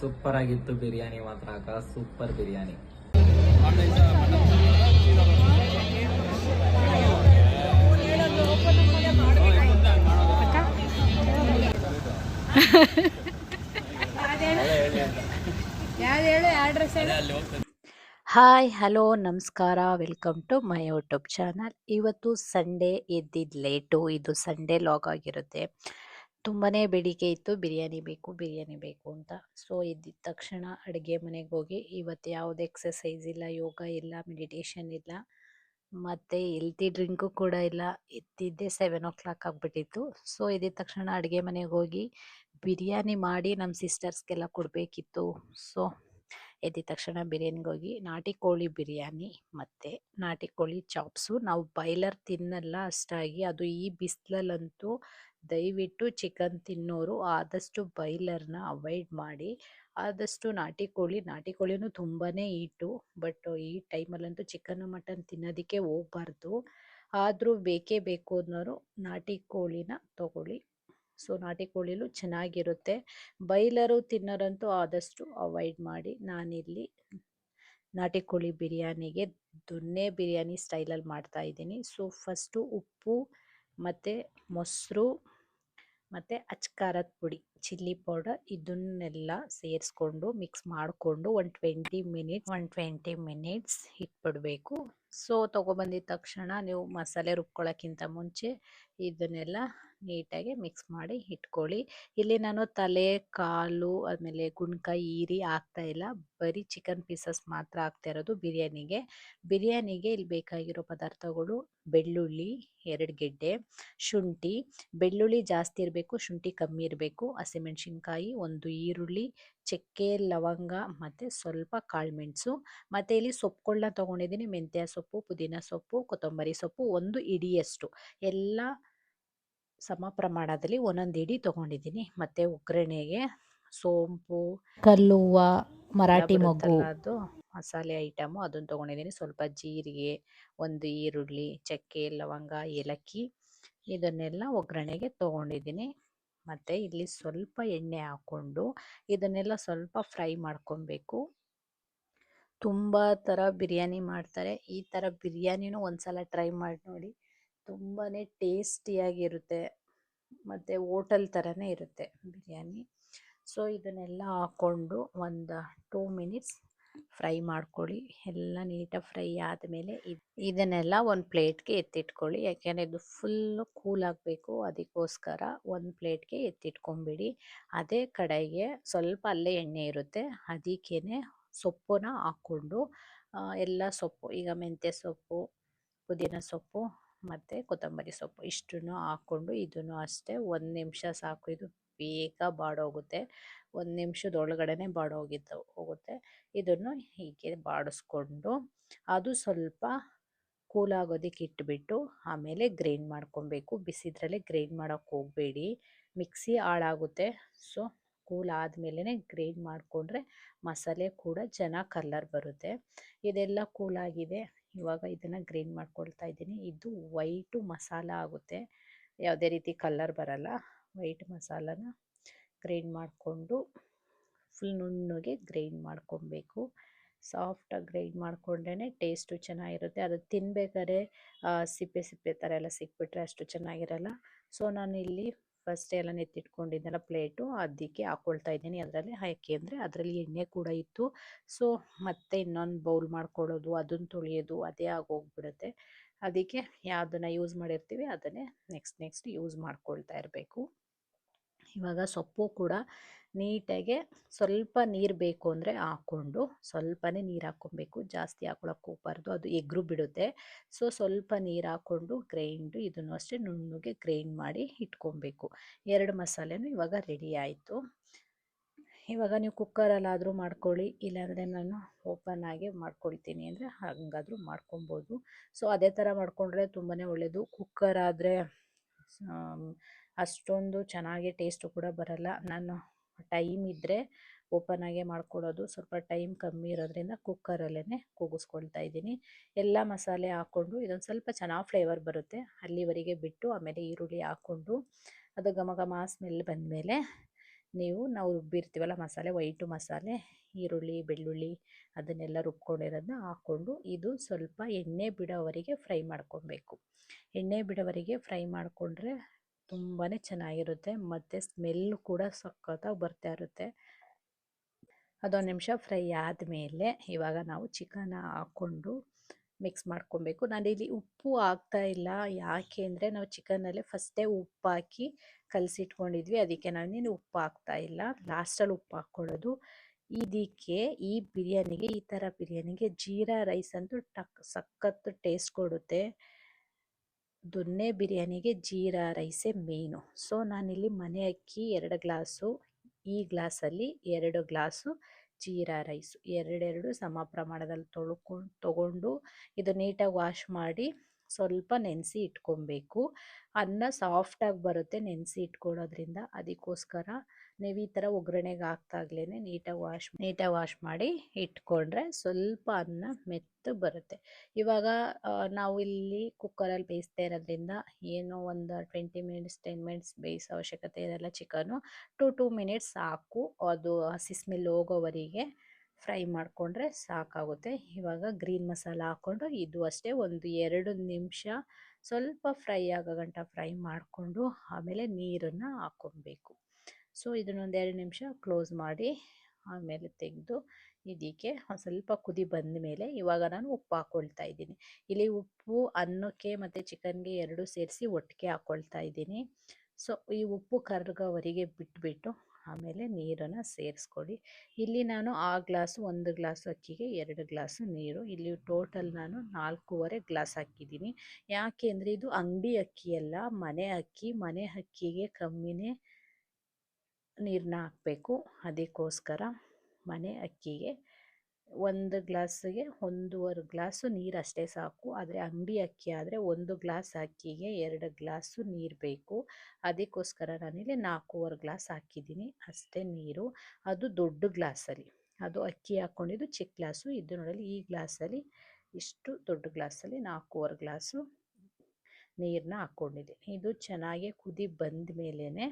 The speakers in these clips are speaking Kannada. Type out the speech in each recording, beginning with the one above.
ಸೂಪರ್ ಆಗಿತ್ತು ಬಿರಿಯಾನಿ ಮಾತ್ರ ಅಕ್ಕ ಸೂಪರ್ ಬಿರಿಯಾನಿ. ಹಾಯ್, ಹಲೋ, ನಮಸ್ಕಾರ, welcome to my YouTube channel. ಇವತ್ತು ಸಂಡೇ ಎದ್ದಿದ್ದು ಲೇಟು, ಇದು ಸಂಡೇ ಲಾಗ್ ಆಗಿರುತ್ತೆ. ತುಂಬಾ ಬೇಡಿಕೆ ಇತ್ತು, ಬಿರಿಯಾನಿ ಬೇಕು ಬಿರಿಯಾನಿ ಬೇಕು ಅಂತ. ಸೊ ಇದ್ದಿದ್ದ ತಕ್ಷಣ ಅಡುಗೆ ಮನೆಗೆ ಹೋಗಿ ಇವತ್ತು ಯಾವುದೇ ಎಕ್ಸಸೈಸ್ ಇಲ್ಲ, ಯೋಗ ಇಲ್ಲ ಮೆಡಿಟೇಷನ್ ಇಲ್ಲ, ಮತ್ತು ಹೆಲ್ತಿ ಡ್ರಿಂಕು ಕೂಡ ಇಲ್ಲ ಎದ್ದಿದ್ದೆ ಸೆವೆನ್ ಓ ಕ್ಲಾಕ್ ಆಗಿಬಿಟ್ಟಿತ್ತು. ಸೊ ಇದ್ದಿದ್ದ ತಕ್ಷಣ ಅಡುಗೆ ಮನೆಗೆ ಹೋಗಿ, ಬಿರಿಯಾನಿ ಮಾಡಿ ನಮ್ಮ ಸಿಸ್ಟರ್ಸ್ಗೆಲ್ಲ ಕೊಡಬೇಕಿತ್ತು. ಸೊ ಎದ್ದಿದ ತಕ್ಷಣ ಬಿರಿಯಾನಿಗೆ ಹೋಗಿ, ನಾಟಿ ಕೋಳಿ ಬಿರಿಯಾನಿ ಮತ್ತು ನಾಟಿ ಕೋಳಿ ಚಾಪ್ಸು ನಾವು ಬಾಯ್ಲರ್ ತಿನ್ನಲ್ಲ ಅಷ್ಟಾಗಿ, ಅದು ಈ ಬಿಸಿಲಲ್ಲಂತೂ ದಯವಿಟ್ಟು ಚಿಕನ್ ತಿನ್ನೋರು ಆದಷ್ಟು ಬಾಯ್ಲರ್ನ ಅವಾಯ್ಡ್ ಮಾಡಿ, ಆದಷ್ಟು ನಾಟಿ ಕೋಳಿ, ನಾಟಿ ಕೋಳಿನೂ ತುಂಬಾ ಈಟು ಬಟ್ ಈ ಟೈಮಲ್ಲಂತೂ ಚಿಕನ್ ಮಟನ್ ತಿನ್ನೋದಕ್ಕೆ ಹೋಗ್ಬಾರ್ದು. ಆದರೂ ಬೇಕೇ ಬೇಕು ಅನ್ನೋರು ನಾಟಿ ಕೋಳಿನ ತಗೊಳ್ಳಿ. ಸೊ ನಾಟಿ ಕೋಳಿಲೂ ಚೆನ್ನಾಗಿರುತ್ತೆ. ಬೈಲರು ತಿನ್ನೋರಂತೂ ಆದಷ್ಟು ಅವಾಯ್ಡ್ ಮಾಡಿ, ನಾನಿಲ್ಲಿ ನಾಟಿ ಕೋಳಿ ಬಿರಿಯಾನಿಗೆ ದೊನ್ನೆ ಬಿರಿಯಾನಿ ಸ್ಟೈಲಲ್ಲಿ ಮಾಡ್ತಾ ಇದ್ದೀನಿ. ಸೊ ಫಸ್ಟು ಉಪ್ಪು ಮತ್ತು ಮೊಸರು ಮತ್ತು ಅಚ್ಕಾರದ ಪುಡಿ, ಚಿಲ್ಲಿ ಪೌಡರ್ ಇದನ್ನೆಲ್ಲ ಸೇರಿಸ್ಕೊಂಡು ಮಿಕ್ಸ್ ಮಾಡಿಕೊಂಡು ಒಂದು twenty minutes one twenty minutes ಇಟ್ಬಿಡಬೇಕು so, ತೊಗೊಬಂದಿದ ತಕ್ಷಣ ನೀವು ಮಸಾಲೆ ರುಬ್ಕೊಳ್ಳೋಕ್ಕಿಂತ ಮುಂಚೆ ಇದನ್ನೆಲ್ಲ ನೀಟಾಗಿ ಮಿಕ್ಸ್ ಮಾಡಿ ಇಟ್ಕೊಳ್ಳಿ. ಇಲ್ಲಿ ನಾನು ತಲೆ, ಕಾಲು ಆಮೇಲೆ ಗುಣ್ಕಾಯಿ ಈರಿ ಹಾಕ್ತಾ ಇಲ್ಲ. ಬರೀ ಚಿಕನ್ ಪೀಸಸ್ ಮಾತ್ರ ಹಾಕ್ತಾ ಇರೋದು ಬಿರಿಯಾನಿಗೆ. ಬಿರಿಯಾನಿಗೆ ಇಲ್ಲಿ ಬೇಕಾಗಿರೋ ಪದಾರ್ಥಗಳು ಬೆಳ್ಳುಳ್ಳಿ, ಎರಡು ಗೆಡ್ಡೆ, ಶುಂಠಿ. ಬೆಳ್ಳುಳ್ಳಿ ಜಾಸ್ತಿ ಇರಬೇಕು, ಶುಂಠಿ ಕಮ್ಮಿ ಇರಬೇಕು. ಹಸಿಮೆಣ್ಸಿನ್ಕಾಯಿ, ಒಂದು ಈರುಳ್ಳಿ, ಚಕ್ಕೆ, ಲವಂಗ, ಮತ್ತು ಸ್ವಲ್ಪ ಕಾಳುಮೆಣಸು ಮತ್ತು ಇಲ್ಲಿ ಸೊಪ್ಪುಗಳನ್ನ ತೊಗೊಂಡಿದ್ದೀನಿ. ಮೆಂತ್ಯ ಸೊಪ್ಪು, ಪುದೀನ ಸೊಪ್ಪು, ಕೊತ್ತಂಬರಿ ಸೊಪ್ಪು, ಒಂದು ಇಡಿಯಷ್ಟು. ಎಲ್ಲ ಸಮ ಪ್ರಮಾಣದಲ್ಲಿ ಒಂದೊಂದು ಇಡಿ ತಗೊಂಡಿದ್ದೀನಿ. ಮತ್ತು ಒಗ್ಗರಣೆಗೆ ಸೋಂಪು ಕಲ್ಲುವ್ವ ಮರಾಠಿ ಮಗು ಅದು ಮಸಾಲೆ ಐಟಮು ಅದನ್ನು ತೊಗೊಂಡಿದ್ದೀನಿ. ಸ್ವಲ್ಪ ಜೀರಿಗೆ ಒಂದು ಈರುಳ್ಳಿ ಚಕ್ಕೆ ಲವಂಗ ಏಲಕ್ಕಿ ಇದನ್ನೆಲ್ಲ ಒಗ್ಗರಣೆಗೆ ತೊಗೊಂಡಿದ್ದೀನಿ. ಮತ್ತು ಇಲ್ಲಿ ಸ್ವಲ್ಪ ಎಣ್ಣೆ ಹಾಕ್ಕೊಂಡು ಇದನ್ನೆಲ್ಲ ಸ್ವಲ್ಪ ಫ್ರೈ ಮಾಡ್ಕೊಬೇಕು. ತುಂಬ ಥರ ಬಿರಿಯಾನಿ ಮಾಡ್ತಾರೆ. ಈ ಥರ ಬಿರಿಯಾನಿನೂ ಒಂದು ಸಲ ಟ್ರೈ ಮಾಡಿ ನೋಡಿ. ತುಂಬಾ ಟೇಸ್ಟಿಯಾಗಿರುತ್ತೆ. ಮತ್ತು ಹೋಟೆಲ್ ಥರನೇ ಇರುತ್ತೆ ಬಿರಿಯಾನಿ. ಸೊ, ಇದನ್ನೆಲ್ಲ ಹಾಕ್ಕೊಂಡು ಒಂದು ಟೂ ಮಿನಿಟ್ಸ್ ಫ್ರೈ ಮಾಡ್ಕೊಳ್ಳಿ. ಎಲ್ಲ ನೀಟಾಗಿ ಫ್ರೈ ಆದಮೇಲೆ ಇದನ್ನೆಲ್ಲ ಒಂದು ಪ್ಲೇಟ್ಗೆ ಎತ್ತಿಟ್ಕೊಳ್ಳಿ. ಯಾಕೆಂದರೆ ಇದು ಫುಲ್ಲು ಕೂಲ್ ಆಗಬೇಕು. ಅದಕ್ಕೋಸ್ಕರ ಒಂದು ಪ್ಲೇಟ್ಗೆ ಎತ್ತಿಟ್ಕೊಂಬಿಡಿ. ಅದೇ ಕಡೆಗೆ ಸ್ವಲ್ಪ ಅಲ್ಲೇ ಎಣ್ಣೆ ಇರುತ್ತೆ. ಅದಕ್ಕೇ ಸೊಪ್ಪನ್ನ ಹಾಕ್ಕೊಂಡು ಎಲ್ಲ ಸೊಪ್ಪು, ಈಗ ಮೆಂತ್ಯ ಸೊಪ್ಪು, ಪುದೀನ ಸೊಪ್ಪು ಮತ್ತು ಕೊತ್ತಂಬರಿ ಸೊಪ್ಪು ಇಷ್ಟನ್ನು ಹಾಕ್ಕೊಂಡು ಇದನ್ನು ಅಷ್ಟೇ ಒಂದು ನಿಮಿಷ ಸಾಕು. ಇದು ಬೇಗ ಬಾಡೋಗುತ್ತೆ. ಒಂದು ನಿಮಿಷದೊಳಗಡೆ ಬಾಡೋಗಿದ್ದು ಹೋಗುತ್ತೆ. ಇದನ್ನು ಹೀಗೆ ಬಾಡಿಸ್ಕೊಂಡು ಅದು ಸ್ವಲ್ಪ ಕೂಲ್ ಆಗೋದಕ್ಕೆ ಇಟ್ಬಿಟ್ಟು ಆಮೇಲೆ ಗ್ರೈಂಡ್ ಮಾಡ್ಕೊಬೇಕು. ಬಿಸಿದ್ರಲ್ಲೇ ಗ್ರೈಂಡ್ ಮಾಡೋಕ್ಕೆ ಹೋಗಬೇಡಿ. ಮಿಕ್ಸಿ ಹಾಳಾಗುತ್ತೆ. ಸೊ ಕೂಲ್ ಆದಮೇಲೆ ಗ್ರೈಂಡ್ ಮಾಡಿಕೊಂಡ್ರೆ ಮಸಾಲೆ ಕೂಡ ಚೆನ್ನಾಗಿ ಕಲ್ಲರ್ ಬರುತ್ತೆ. ಇದೆಲ್ಲ ಕೂಲಾಗಿದೆ ಇವಾಗ ಇದನ್ನು ಗ್ರೈಂಡ್ ಮಾಡ್ಕೊಳ್ತಾ ಇದ್ದೀನಿ. ಇದು ವೈಟು ಮಸಾಲ ಆಗುತ್ತೆ. ಯಾವುದೇ ರೀತಿ ಕಲರ್ ಬರಲ್ಲ. ವೈಟ್ ಮಸಾಲನ ಗ್ರೈಂಡ್ ಮಾಡಿಕೊಂಡು ಫುಲ್ ನುಣ್ಣಗೆ ಗ್ರೈಂಡ್ ಮಾಡ್ಕೊಬೇಕು. ಸಾಫ್ಟಾಗಿ ಗ್ರೈಂಡ್ ಮಾಡಿಕೊಂಡೇ ಟೇಸ್ಟು ಚೆನ್ನಾಗಿರುತ್ತೆ. ಅದು ತಿನ್ಬೇಕಾದ್ರೆ ಸಿಪ್ಪೆ ಸಿಪ್ಪೆ ಥರ ಎಲ್ಲ ಸಿಕ್ಬಿಟ್ರೆ ಅಷ್ಟು ಚೆನ್ನಾಗಿರಲ್ಲ. ಸೊ ನಾನು ಇಲ್ಲಿ ಫಸ್ಟ್ ಎಲ್ಲ ನೆತ್ತಿಟ್ಕೊಂಡಿದ್ದೆಲ್ಲ ಪ್ಲೇಟು ಅದಕ್ಕೆ ಹಾಕ್ಕೊಳ್ತಾ ಇದ್ದೀನಿ. ಅದರಲ್ಲಿ ಯಾಕೆಂದರೆ ಅದರಲ್ಲಿ ಎಣ್ಣೆ ಕೂಡ ಇತ್ತು. ಸೊ ಮತ್ತೆ ಇನ್ನೊಂದು ಬೌಲ್ ಮಾಡ್ಕೊಳ್ಳೋದು ಅದನ್ನು ತೊಳೆಯೋದು, ಅದೇ ಆಗೋಗ್ಬಿಡುತ್ತೆ. ಅದಕ್ಕೆ ಯಾವುದನ್ನು ಯೂಸ್ ಮಾಡಿರ್ತೀವಿ, ಅದನ್ನೇ ನೆಕ್ಸ್ಟ್ ನೆಕ್ಸ್ಟ್ ಯೂಸ್ ಮಾಡ್ಕೊಳ್ತಾ ಇರಬೇಕು. ಇವಾಗ ಸೊಪ್ಪು ಕೂಡ ನೀಟಾಗೆ ಸ್ವಲ್ಪ ನೀರು ಬೇಕು ಅಂದರೆ ಹಾಕ್ಕೊಂಡು ಸ್ವಲ್ಪನೇ ನೀರು ಹಾಕ್ಕೊಬೇಕು. ಜಾಸ್ತಿ ಹಾಕೊಳಕ್ಕೆ ಹೋಗ್ಬಾರ್ದು ಅದು ಎಗ್ರು ಬಿಡುತ್ತೆ. ಸೊ ಸ್ವಲ್ಪ ನೀರು ಹಾಕ್ಕೊಂಡು ಗ್ರೈಂಡು ಇದನ್ನು ಅಷ್ಟೇ ನುಣ್ಣಗೆ ಗ್ರೈಂಡ್ ಮಾಡಿ ಇಟ್ಕೊಬೇಕು. ಎರಡು ಮಸಾಲೆನೂ ಇವಾಗ ರೆಡಿ ಆಯಿತು. ಇವಾಗ ನೀವು ಕುಕ್ಕರಲ್ಲಾದರೂ ಮಾಡ್ಕೊಳ್ಳಿ. ಇಲ್ಲಾಂದರೆ ನಾನು ಓಪನ್ ಆಗಿ ಮಾಡ್ಕೊಳ್ತೀನಿ ಅಂದರೆ ಹಂಗಾದರೂ ಮಾಡ್ಕೊಬೋದು. ಸೊ ಅದೇ ಥರ ಮಾಡಿಕೊಂಡ್ರೆ ತುಂಬಾ ಒಳ್ಳೆಯದು ಕುಕ್ಕರ್ ಆದರೆ ಅಷ್ಟೊಂದು ಚೆನ್ನಾಗಿ ಟೇಸ್ಟು ಕೂಡ ಬರಲ್ಲ. ನಾನು ಟೈಮ್ ಇದ್ದರೆ ಓಪನ್ ಆಗೇ ಮಾಡ್ಕೊಳ್ಳೋದು ಸ್ವಲ್ಪ ಟೈಮ್ ಕಮ್ಮಿ ಇರೋದ್ರಿಂದ ಕುಕ್ಕರಲ್ಲೇ ಕೂಗಿಸ್ಕೊಳ್ತಾ ಇದ್ದೀನಿ. ಎಲ್ಲ ಮಸಾಲೆ ಹಾಕ್ಕೊಂಡು ಇದೊಂದು ಸ್ವಲ್ಪ ಚೆನ್ನಾಗಿ ಫ್ಲೇವರ್ ಬರುತ್ತೆ. ಅಲ್ಲಿವರೆಗೆ ಬಿಟ್ಟು ಆಮೇಲೆ ಈರುಳ್ಳಿ ಹಾಕ್ಕೊಂಡು ಅದು ಘಮ ಘಮ ಸ್ಮೆಲ್ ಬಂದಮೇಲೆ ನೀವು, ನಾವು ರುಬ್ಬಿರ್ತೀವಲ್ಲ ಮಸಾಲೆ, ವೈಟು ಮಸಾಲೆ, ಈರುಳ್ಳಿ, ಬೆಳ್ಳುಳ್ಳಿ ಅದನ್ನೆಲ್ಲ ರುಬ್ಕೊಂಡಿರೋದನ್ನ ಹಾಕ್ಕೊಂಡು ಇದು ಸ್ವಲ್ಪ ಎಣ್ಣೆ ಬಿಡೋವರೆಗೆ ಫ್ರೈ ಮಾಡ್ಕೊಬೇಕು. ಎಣ್ಣೆ ಬಿಡೋವರೆಗೆ ಫ್ರೈ ಮಾಡಿಕೊಂಡ್ರೆ ತುಂಬಾ ಚೆನ್ನಾಗಿರುತ್ತೆ. ಮತ್ತು ಸ್ಮೆಲ್ ಕೂಡ ಸಖತ್ತಾಗಿ ಬರ್ತಾ ಇರುತ್ತೆ. ಅದೊಂದು ನಿಮಿಷ ಫ್ರೈ ಆದಮೇಲೆ ಇವಾಗ ನಾವು ಚಿಕನ್ ಹಾಕ್ಕೊಂಡು ಮಿಕ್ಸ್ ಮಾಡ್ಕೊಬೇಕು. ನಾನಿಲ್ಲಿ ಉಪ್ಪು ಹಾಕ್ತಾ ಇಲ್ಲ. ಯಾಕೆ ಅಂದರೆ ನಾವು ಚಿಕನಲ್ಲೇ ಫಸ್ಟೇ ಉಪ್ಪು ಹಾಕಿ ಕಲಸಿಟ್ಕೊಂಡಿದ್ವಿ. ಅದಕ್ಕೆ ನಾನೇನು ಉಪ್ಪು ಹಾಕ್ತಾ ಇಲ್ಲ. ಲಾಸ್ಟಲ್ಲಿ ಉಪ್ಪು ಹಾಕ್ಕೊಳ್ಳೋದು. ಇದಕ್ಕೆ ಈ ಬಿರಿಯಾನಿಗೆ ಈ ಥರ ಬಿರಿಯಾನಿಗೆ ಜೀರಾ ರೈಸ್ ಅಂತೂ ಟಕ್ ಸಖತ್ತು ಟೇಸ್ಟ್ ಕೊಡುತ್ತೆ. ದೊನ್ನೆ ಬಿರಿಯಾನಿಗೆ ಜೀರಾ ರೈಸೇ ಮೇಯ್ನು. ಸೊ, ನಾನಿಲ್ಲಿ ಮನೆ ಅಕ್ಕಿ ಎರಡು ಗ್ಲಾಸು, ಈ ಗ್ಲಾಸಲ್ಲಿ ಎರಡು ಗ್ಲಾಸು ಜೀರಾ ರೈಸು. ಎರಡೆರಡು ಸಮ ಪ್ರಮಾಣದಲ್ಲಿ ತೊಳ್ಕೊಂಡು ತೊಗೊಂಡು ಇದು ನೀಟಾಗಿ ವಾಶ್ ಮಾಡಿ ಸ್ವಲ್ಪ ನೆನೆಸಿ ಇಟ್ಕೊಬೇಕು. ಅನ್ನ ಸಾಫ್ಟಾಗಿ ಬರುತ್ತೆ ನೆನೆಸಿ ಇಟ್ಕೊಳ್ಳೋದ್ರಿಂದ ಅದಕ್ಕೋಸ್ಕರ ನೀವು ಈ ಥರ ಒಗ್ಗರಣೆಗೆ ಹಾಕ್ದಾಗ್ಲೇ ನೀಟಾಗಿ ವಾಶ್ ನೀಟಾಗಿ ವಾಶ್ ಮಾಡಿ ಇಟ್ಕೊಂಡ್ರೆ ಸ್ವಲ್ಪ ಅನ್ನ ಮೆತ್ತು ಬರುತ್ತೆ. ಇವಾಗ ನಾವು ಇಲ್ಲಿ ಕುಕ್ಕರಲ್ಲಿ ಬೇಯಿಸ್ತಾ ಇರೋದ್ರಿಂದ ಏನೋ ಒಂದು ಟ್ವೆಂಟಿ ಮಿನಿಟ್ಸ್, ಟೆನ್ ಮಿನಿಟ್ಸ್ ಬೇಯಿಸೋ ಅವಶ್ಯಕತೆ ಇರೋಲ್ಲ ಚಿಕನು ಟು, ಟೂ ಮಿನಿಟ್ಸ್ ಸಾಕು. ಅದು ಹಸಿ ಸ್ಮೆಲ್ ಹೋಗೋವರೆಗೆ ಫ್ರೈ ಮಾಡಿಕೊಂಡ್ರೆ ಸಾಕಾಗುತ್ತೆ. ಇವಾಗ ಗ್ರೀನ್ ಮಸಾಲ ಹಾಕ್ಕೊಂಡು ಇದು ಅಷ್ಟೇ ಒಂದು ಎರಡು ನಿಮಿಷ ಸ್ವಲ್ಪ ಫ್ರೈ ಆಗೋ ಗಂಟ ಫ್ರೈ ಮಾಡಿಕೊಂಡು ಆಮೇಲೆ ನೀರನ್ನು ಹಾಕ್ಕೊಬೇಕು. ಸೊ ಇದನ್ನೊಂದು ಎರಡು ನಿಮಿಷ ಕ್ಲೋಸ್ ಮಾಡಿ, ಆಮೇಲೆ ತೆಗೆದು ಇದಕ್ಕೆ ಒಂದು ಸ್ವಲ್ಪ ಕುದಿ ಬಂದ ಮೇಲೆ ಇವಾಗ ನಾನು ಉಪ್ಪು ಹಾಕ್ಕೊಳ್ತಾ ಇದ್ದೀನಿ. ಇಲ್ಲಿ ಉಪ್ಪು, ಅನ್ನಕ್ಕೆ ಮತ್ತು ಚಿಕನ್ಗೆ ಎರಡು ಸೇರಿಸಿ ಒಟ್ಟಿಗೆ ಹಾಕ್ಕೊಳ್ತಾ ಇದ್ದೀನಿ. ಸೊ, ಈ ಉಪ್ಪು ಕರ್ಗೋವರೆಗೆ ಬಿಟ್ಬಿಟ್ಟು ಆಮೇಲೆ ನೀರನ್ನು ಸೇರಿಸ್ಕೊಡಿ ಇಲ್ಲಿ ನಾನು ಆ ಗ್ಲಾಸು, ಒಂದು ಗ್ಲಾಸು ಅಕ್ಕಿಗೆ ಎರಡು ಗ್ಲಾಸು ನೀರು. ಇಲ್ಲಿ ಟೋಟಲ್ ನಾನು ನಾಲ್ಕೂವರೆ ಗ್ಲಾಸ್ ಹಾಕಿದ್ದೀನಿ. ಯಾಕೆ ಅಂದರೆ ಇದು ಅಂಗಡಿ ಅಕ್ಕಿ ಅಲ್ಲ, ಮನೆ ಅಕ್ಕಿ. ಮನೆ ಅಕ್ಕಿಗೆ ಕಮ್ಮಿನೇ ನೀರನ್ನ ಹಾಕಬೇಕು. ಅದಕ್ಕೋಸ್ಕರ ಮನೆ ಅಕ್ಕಿಗೆ ಒಂದು ಗ್ಲಾಸಿಗೆ ಒಂದೂವರೆ ಗ್ಲಾಸು ನೀರು ಅಷ್ಟೇ ಸಾಕು. ಆದರೆ ಅಂಗಡಿ ಅಕ್ಕಿ ಆದರೆ ಒಂದು ಗ್ಲಾಸ್ ಅಕ್ಕಿಗೆ ಎರಡು ಗ್ಲಾಸು ನೀರು ಬೇಕು. ಅದಕ್ಕೋಸ್ಕರ ನಾನಿಲ್ಲಿ ನಾಲ್ಕೂವರೆ ಗ್ಲಾಸ್ ಹಾಕಿದ್ದೀನಿ. ಅಷ್ಟೇ ನೀರು. ಅದು ದೊಡ್ಡ ಗ್ಲಾಸಲ್ಲಿ. ಅದು ಅಕ್ಕಿ ಹಾಕ್ಕೊಂಡಿದ್ದು ಚಿಕ್ಕ ಗ್ಲಾಸು. ಇದು ನೋಡಲಿ ಈ ಗ್ಲಾಸಲ್ಲಿ ಇಷ್ಟು ದೊಡ್ಡ ಗ್ಲಾಸಲ್ಲಿ ನಾಲ್ಕೂವರೆ ಗ್ಲಾಸು ನೀರನ್ನ ಹಾಕ್ಕೊಂಡಿದ್ದೀನಿ ಇದು ಚೆನ್ನಾಗಿ ಕುದಿ ಬಂದ ಮೇಲೇ